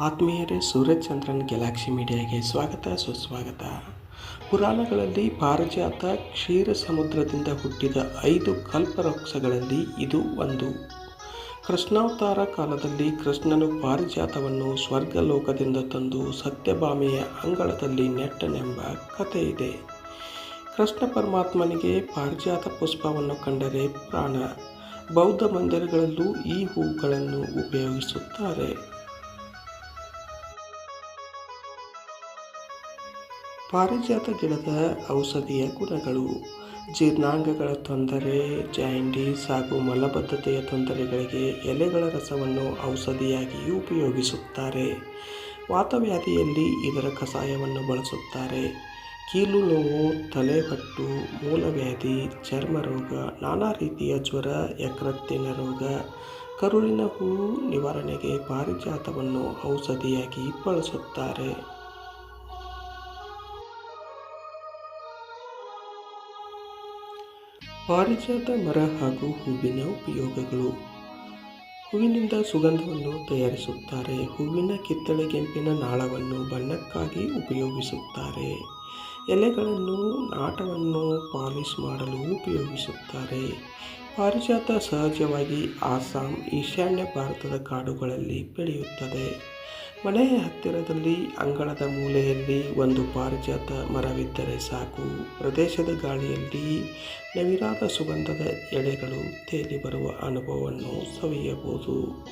ಆತ್ಮೀಯರೇ, ಸೂರ್ಯಚಂದ್ರನ್ ಗ್ಯಾಲಾಕ್ಸಿ ಮೀಡಿಯಾಗೆ ಸ್ವಾಗತ, ಸುಸ್ವಾಗತ. ಪುರಾಣಗಳಲ್ಲಿ ಪಾರಿಜಾತ ಕ್ಷೀರ ಸಮುದ್ರದಿಂದ ಹುಟ್ಟಿದ ಐದು ಕಲ್ಪವೃಕ್ಷಗಳಲ್ಲಿ ಇದು ಒಂದು. ಕೃಷ್ಣಾವತಾರ ಕಾಲದಲ್ಲಿ ಕೃಷ್ಣನು ಪಾರಿಜಾತವನ್ನು ಸ್ವರ್ಗಲೋಕದಿಂದ ತಂದು ಸತ್ಯಭಾಮೆಯ ಅಂಗಳದಲ್ಲಿ ನೆಟ್ಟನೆಂಬ ಕಥೆ ಇದೆ ಕೃಷ್ಣ ಪರಮಾತ್ಮನಿಗೆ ಪಾರಿಜಾತ ಪುಷ್ಪವನ್ನು ಕಂಡರೆ ಪ್ರಾಣ. ಬೌದ್ಧ ಮಂದಿರಗಳಲ್ಲೂ ಈ ಹೂಗಳನ್ನು ಉಪಯೋಗಿಸುತ್ತಾರೆ. ಪಾರಿಜಾತ ಗಿಡದ ಔಷಧೀಯ ಗುಣಗಳು, ಜೀರ್ಣಾಂಗಗಳ ತೊಂದರೆ ಜಾಯಿಂಡೀಸ್ ಹಾಗೂ ಮಲಬದ್ಧತೆಯ ತೊಂದರೆಗಳಿಗೆ ಎಲೆಗಳ ರಸವನ್ನು ಔಷಧಿಯಾಗಿ ಉಪಯೋಗಿಸುತ್ತಾರೆ. ವಾತವ್ಯಾಧಿಯಲ್ಲಿ ಇದರ ಕಷಾಯವನ್ನು ಬಳಸುತ್ತಾರೆ. ಕೀಲು ನೋವು, ತಲೆಹೊಟ್ಟು, ಮೂಲವ್ಯಾಧಿ ಚರ್ಮರೋಗ ನಾನಾ ರೀತಿಯ ಜ್ವರ, ಯಕೃತ್ತಿನ ರೋಗ, ಕರುಳಿನ ಹೂ ನಿವಾರಣೆಗೆ ಪಾರಿಜಾತವನ್ನು ಔಷಧಿಯಾಗಿ ಬಳಸುತ್ತಾರೆ. ಪಾರಿಜಾತ ಮರ ಹಾಗೂ ಹೂವಿನ ಉಪಯೋಗಗಳು. ಹೂವಿನಿಂದ ಸುಗಂಧವನ್ನು ತಯಾರಿಸುತ್ತಾರೆ. ಹೂವಿನ ಕಿತ್ತಳೆ ಕೆಂಪಿನ ನಾಳವನ್ನು ಬಣ್ಣಕ್ಕಾಗಿ ಉಪಯೋಗಿಸುತ್ತಾರೆ. ಎಲೆಗಳನ್ನು ನಾಟವನ್ನು ಪಾಲಿಶ್ ಮಾಡಲು ಉಪಯೋಗಿಸುತ್ತಾರೆ. ಪಾರಿಜಾತ ಸಹಜವಾಗಿ ಆಸಾಂ ಈಶಾನ್ಯ ಭಾರತದ ಕಾಡುಗಳಲ್ಲಿ ಬೆಳೆಯುತ್ತದೆ. ಮನೆಯ ಹತ್ತಿರದಲ್ಲಿ ಅಂಗಳದ ಮೂಲೆಯಲ್ಲಿ ಒಂದು ಪಾರಿಜಾತ ಮರವಿದ್ದರೆ ಸಾಕು. ಪ್ರದೇಶದ ಗಾಳಿಯಲ್ಲಿ ನವಿರಾದ ಸುಗಂಧದ ಎಳೆಗಳು ತೇಲಿ ಬರುವ ಅನುಭವವನ್ನು ಸವಿಯಬಹುದು.